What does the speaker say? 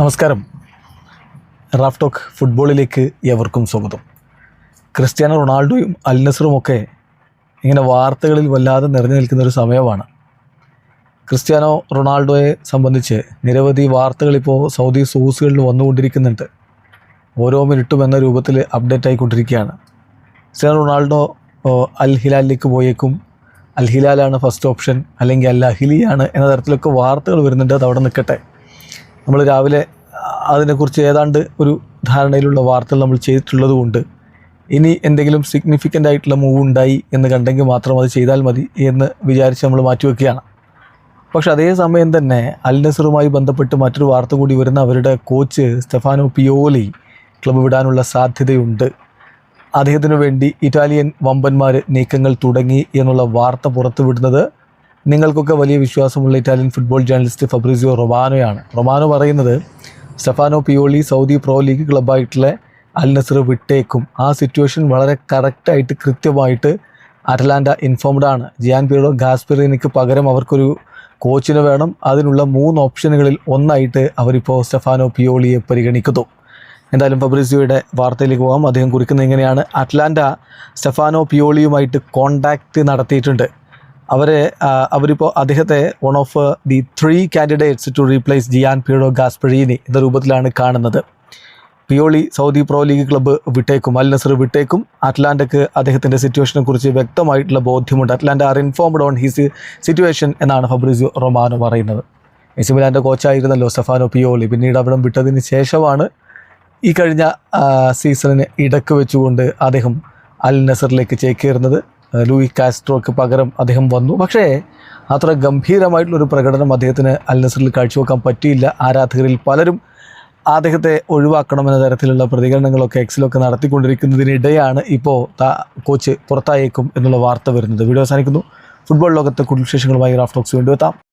നമസ്കാരം. Raf talk ഫുട്ബോളിലേക്ക് എവർക്കും സ്വാഗതം. ക്രിസ്ത്യാനോ റൊണാൾഡോയും അൽ നസറുമൊക്കെ ഇങ്ങനെ വാർത്തകളിൽ വല്ലാതെ നിറഞ്ഞു നിൽക്കുന്ന ഒരു സമയമാണ്. ക്രിസ്ത്യാനോ റൊണാൾഡോയെ സംബന്ധിച്ച് നിരവധി വാർത്തകളിപ്പോൾ സൗദി സോഴ്സുകളിൽ വന്നുകൊണ്ടിരിക്കുന്നുണ്ട്. ഓരോ മിനിറ്റും എന്ന രൂപത്തിൽ അപ്ഡേറ്റ് ആയിക്കൊണ്ടിരിക്കുകയാണ്. ക്രിസ്ത്യാനോ റൊണാൾഡോ അൽ ഹിലാലിലേക്ക് പോയേക്കും. അൽ ഹിലാലാണ് ഫസ്റ്റ് ഓപ്ഷൻ അല്ലെങ്കിൽ അൽ അഹിലിയാണ് എന്ന തരത്തിലൊക്കെ വാർത്തകൾ വരുന്നുണ്ട്. അത് അവിടെ നിൽക്കട്ടെ. നമ്മൾ രാവിലെ അതിനെക്കുറിച്ച് ഏതാണ്ട് ഒരു ധാരണയിലുള്ള വാർത്തകൾ നമ്മൾ ചെയ്തിട്ടുള്ളത് കൊണ്ട് ഇനി എന്തെങ്കിലും സിഗ്നിഫിക്കന്റ് ആയിട്ടുള്ള മൂവ് ഉണ്ടായി എന്ന് കണ്ടെങ്കിൽ മാത്രം അത് ചെയ്താൽ മതി എന്ന് വിചാരിച്ച് നമ്മൾ മാറ്റിവെക്കുകയാണ്. പക്ഷെ അതേ സമയം തന്നെ അൽ നസറുമായി ബന്ധപ്പെട്ട് മറ്റൊരു വാർത്ത കൂടി വരുന്ന അവരുടെ കോച്ച് സ്റ്റെഫാനോ പിയോലി ക്ലബ്ബ് വിടാനുള്ള സാധ്യതയുണ്ട്. അദ്ദേഹത്തിനു വേണ്ടി ഇറ്റാലിയൻ വമ്പന്മാർ നീക്കങ്ങൾ തുടങ്ങി എന്നുള്ള വാർത്ത പുറത്തുവിടുന്നത് നിങ്ങൾക്കൊക്കെ വലിയ വിശ്വാസമുള്ള ഇറ്റാലിയൻ ഫുട്ബോൾ ജേർണലിസ്റ്റ് ഫബ്രിസിയോ റൊമാനോയാണ്. റൊമാനോ പറയുന്നത് Stefano Pioli Saudi Pro League ക്ലബ്ബായിട്ടുള്ള Al Nassr വിട്ടേക്കും. ആ സിറ്റുവേഷൻ വളരെ കറക്റ്റായിട്ട് കൃത്യമായിട്ട് അറ്റലാൻഡ ഇൻഫോംഡ് ആണ്. ജിയാൻ പീറോ ഗാസ്പെറിനിക്ക് പകരം അവർക്കൊരു കോച്ചിന് വേണം. അതിനുള്ള മൂന്ന് ഓപ്ഷനുകളിൽ ഒന്നായിട്ട് അവരിപ്പോൾ സ്റ്റെഫാനോ പിയോളിയെ പരിഗണിക്കുന്നു. എന്തായാലും ഫബ്രിസിയോയുടെ വാർത്തയിലേക്ക് പോകാം. അദ്ദേഹം കുറിക്കുന്നത് ഇങ്ങനെയാണ്. അറ്റ്ലാന്റ സ്റ്റെഫാനോ പിയോളിയുമായിട്ട് കോണ്ടാക്റ്റ് നടത്തിയിട്ടുണ്ട്. അവരെ അവരിപ്പോൾ അദ്ദേഹത്തെ one of the three candidates to replace Gian Piero Gasperini എന്ന രൂപത്തിലാണ് കാണുന്നത്. Pioli Saudi Pro League club വിട്ടേക്കും Al Nassr വിട്ടേക്കും. അറ്റ്ലാന്റക്ക് അദ്ദേഹത്തിന്റെ സിറ്റുവേഷനെ കുറിച്ച് വ്യക്തമായിട്ടുള്ള ബോധ്യമുണ്ട്. Atalanta are informed on his situation എന്നാണ് ഫബ്രിസിയോ റൊമാനോ പറയുന്നത്. മെസ്സിമിലാന്റെ മിലാന്റെ കോച്ചായിരുന്നല്ലോ സഫാനോ പിയോളി. പിന്നീട് അവിടം വിട്ടതിന് ശേഷമാണ് ഈ കഴിഞ്ഞ സീസണിന് ഇടയ്ക്ക് വെച്ചുകൊണ്ട് അദ്ദേഹം അൽ നസറിലേക്ക് ചേക്കേറുന്നത്. ലൂയി കാസ്ട്രോക്ക് പകരം അദ്ദേഹം വന്നു. പക്ഷേ അത്ര ഗംഭീരമായിട്ടുള്ളൊരു പ്രകടനം അദ്ദേഹത്തിന് അൽ നസറിൽ കാഴ്ചവെക്കാൻ പറ്റിയില്ല. ആരാധകരിൽ പലരും അദ്ദേഹത്തെ ഒഴിവാക്കണമെന്ന തരത്തിലുള്ള പ്രതികരണങ്ങളൊക്കെ എക്സിലൊക്കെ നടത്തിക്കൊണ്ടിരിക്കുന്നതിനിടെയാണ് ഇപ്പോൾ കോച്ച് പുറത്തായേക്കും എന്നുള്ള വാർത്ത വരുന്നത്. വീഡിയോ അവസാനിക്കുന്നു. ഫുട്ബോൾ ലോകത്തെ കൂടുതൽ വിശേഷങ്ങളുമായി റാഫ്റ്റോക്സ് വീണ്ടും എത്താം.